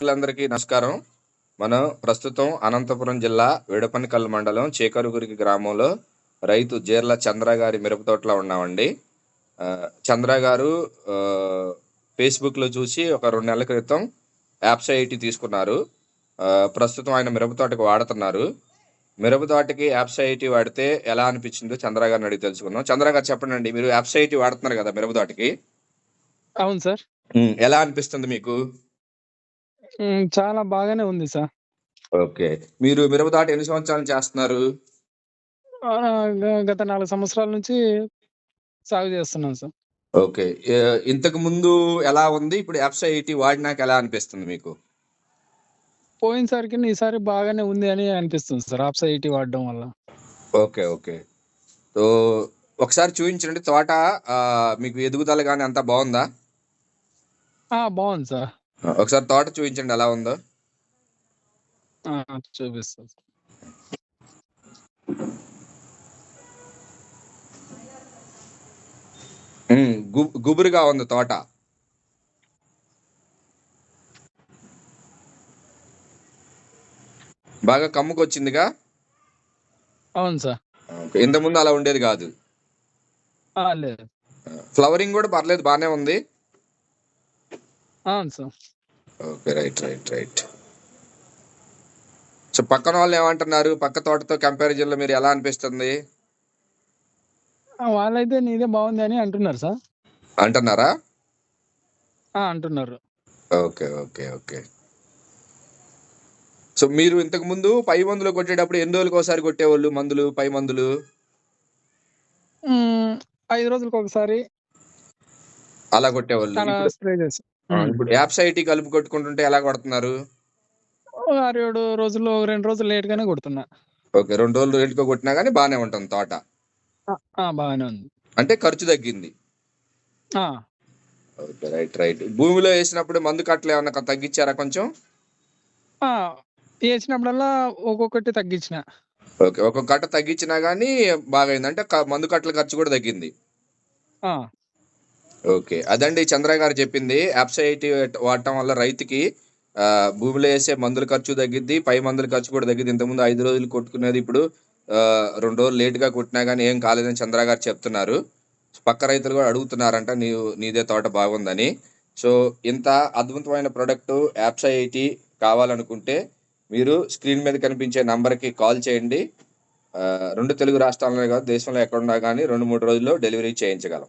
అందరికీ నమస్కారం. మనం ప్రస్తుతం అనంతపురం జిల్లా వేడపనికల్ మండలం చేకరుగురికి గ్రామంలో రైతు జీర్ల చంద్ర గారి మిరప తోటలో ఉన్నామండి. చంద్ర గారు ఆ, ఫేస్బుక్లో చూసి ఒక రెండు నెలల క్రితం యాప్స్ ఐటీ తీసుకున్నారు. ప్రస్తుతం ఆయన మిరప తోటకు వాడుతున్నారు. మిరప తోటకి యాప్స్ ఐటీ వాడితే ఎలా అనిపించిందో చంద్ర గారిని అడిగి తెలుసుకుందాం. చంద్ర గారు చెప్పండి అండి మీరు యాప్స్ ఐటీ వాడుతున్నారు కదా మిరప తోటకి? అవును సార్. ఎలా అనిపిస్తుంది మీకు? చాలా బాగానే ఉంది సార్. ఓకే. మీరు మిరప తోట ఎన్ని సంవత్సరాలు చేస్తున్నారు? గత నాలుగు సంవత్సరాల నుంచి సాగు చేస్తున్నాను సార్. ఓకే. ఇంతకు ముందు ఎలా ఉంది? ఇప్పుడు ఐటీ వాడినాక ఎలా అనిపిస్తుంది మీకు? పోయినసారికి ఈసారి బాగానే ఉంది అని అనిపిస్తుంది సార్ ఆప్స్ ఐటీ వాడడం వల్ల. Okay okay. సో ఒకసారి చూపించండి తోట. మీకు ఎదుగుదల కానీ అంతా బాగుందా? బాగుంది సార్. ఒకసారి తోట చూపించండి ఎలా ఉందో. గు- గుబురుగా ఉంది తోట. బాగా కమ్ముకొచ్చిందిగా? అవును సార్. ఇంత ముందు అలా ఉండేది కాదు. ఫ్లవరింగ్ కూడా పర్లేదు బాగానే ఉంది. అవును sir. Okay right right right. So పక్కన వాళ్ళు ఏమంటున్నారు? పక్క తోటతో కంపారిజన్లో మీరు ఎలా అనిపిస్తుంది? వాళ్ళైతే నీదే బాగుంది అని అంటున్నారు సార్. అంటున్నారా? అంటున్నారు. Okay okay okay. సో మీరు ఇంతకు ముందు పై మందులు కొట్టేటప్పుడు ఎన్ని రోజులకు ఒకసారి కొట్టేవాళ్ళు మందులు పై మందులు? ఐదు రోజులకు ఒకసారి. అలా కొట్టేవాళ్ళు స్ప్రే చేసి ఇప్పుడు యాప్స్ ఐటీ కలిపి కొట్టుకుంటుంటే ఎలా కొడుతున్నారు? ఏడు రోజులు రెండు రోజులు లేట్ గానే కొడుతున్నా. ఓకే రెండు రోజులు రెండుకో కొట్టినా కానీ బాగానే ఉంటుంది తోట. బాగానే ఉంది. అంటే ఖర్చు తగ్గింది. Okay right right. భూమిలో వేసినప్పుడు మందు కట్టలు ఏమన్నా తగ్గించారా కొంచెం? వేసినప్పుడల్లా ఒక్కొక్కటి తగ్గించిన. ఓకే ఒక కట్ట తగ్గించినా గానీ బాగైంది. అంటే మందు కట్టల ఖర్చు కూడా తగ్గింది. ఓకే. అదండి చంద్ర గారు చెప్పింది. యాప్సైటీ వాడటం వల్ల రైతుకి భూమిలో వేసే మందుల ఖర్చు తగ్గిద్ది పై మందుల ఖర్చు కూడా తగ్గిద్ది. ఇంతకుముందు ఐదు రోజులు కొట్టుకునేది ఇప్పుడు రెండు రోజులు లేటుగా కొట్టినా కానీ ఏం కాలేదని చంద్ర గారు చెప్తున్నారు. పక్క రైతులు కూడా అడుగుతున్నారంట నీవు నీదే తోట బాగుందని. సో ఇంత అద్భుతమైన ప్రొడక్ట్ యాప్సైటీ కావాలనుకుంటే మీరు స్క్రీన్ మీద కనిపించే నంబర్కి కాల్ చేయండి. రెండు తెలుగు రాష్ట్రాలనే కాదు దేశంలో ఎక్కడున్నా కానీ రెండు మూడు రోజుల్లో డెలివరీ చేయించగలం.